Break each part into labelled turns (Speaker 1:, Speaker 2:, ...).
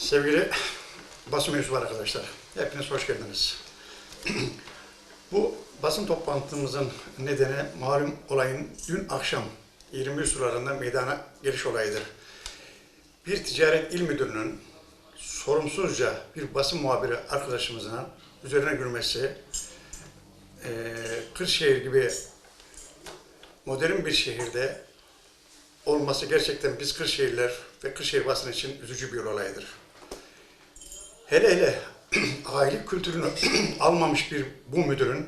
Speaker 1: Sevgili basın mensubu arkadaşlar, hepiniz hoş geldiniz. Bu basın toplantımızın nedeni malum olayın dün akşam 21 sularında meydana geliş olayıdır. Bir ticaret il müdürünün sorumsuzca bir basın muhabiri arkadaşımızın üzerine gülmesi, eee Kırşehir gibi modern bir şehirde olması gerçekten biz Kırşehirliler ve Kırşehir basını için üzücü bir olaydır. Hele hele ahilik kültürünü almamış bir bu müdürün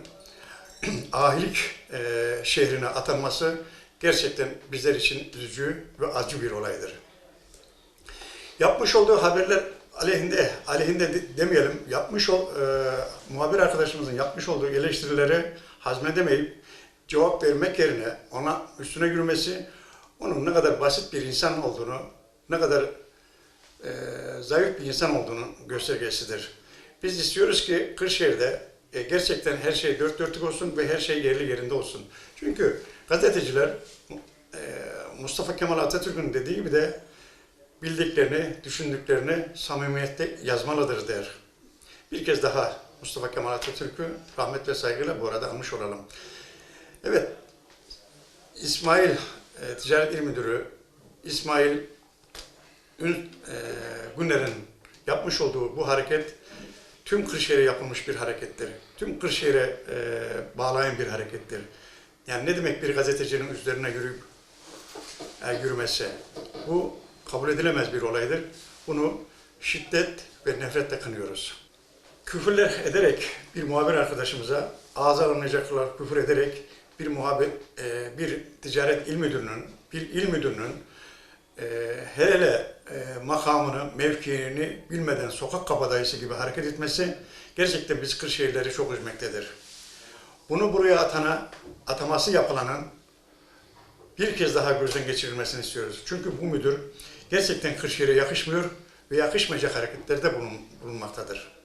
Speaker 1: ahilik eee, şehrine atanması gerçekten bizler için üzücü ve acı bir olaydır. Yapmış olduğu haberler aleyhinde, aleyhinde de- demeyelim, yapmış ol, eee, muhabir arkadaşımızın yapmış olduğu eleştirileri hazmedemeyip cevap vermek yerine ona üstüne yürümesi, onun ne kadar basit bir insan olduğunu, ne kadar e, zayıf bir insan olduğunun göstergesidir. Biz istiyoruz ki Kırşehir'de e, gerçekten her şey dört dörtlük olsun ve her şey yerli yerinde olsun. Çünkü gazeteciler e, Mustafa Kemal Atatürk'ün dediği gibi de bildiklerini, düşündüklerini samimiyette yazmalıdır der. Bir kez daha Mustafa Kemal Atatürk'ü rahmet ve saygıyla bu arada anmış olalım. Evet, İsmail e, Ticaret İl Müdürü İsmail Ün, e, Günler'in yapmış olduğu bu hareket tüm Kırşehir'e yapılmış bir harekettir. Tüm Kırşehir'e e, bağlayan bir harekettir. Yani ne demek bir gazetecinin üzerine yürüyüp e? Bu kabul edilemez bir olaydır. Bunu şiddet ve nefretle kınıyoruz. Küfürler ederek bir muhabir arkadaşımıza ağza alınacaklar küfür ederek bir muhabir, e, bir ticaret il müdürünün, bir il müdürünün e, hele e, makamını, mevkiini bilmeden sokak kabadayısı gibi hareket etmesi gerçekten biz Kırşehirleri çok üzmektedir. Bunu buraya atana, ataması yapılanın bir kez daha gözden geçirilmesini istiyoruz. Çünkü bu müdür gerçekten Kırşehir'e yakışmıyor ve yakışmayacak hareketlerde bulun, bulunmaktadır.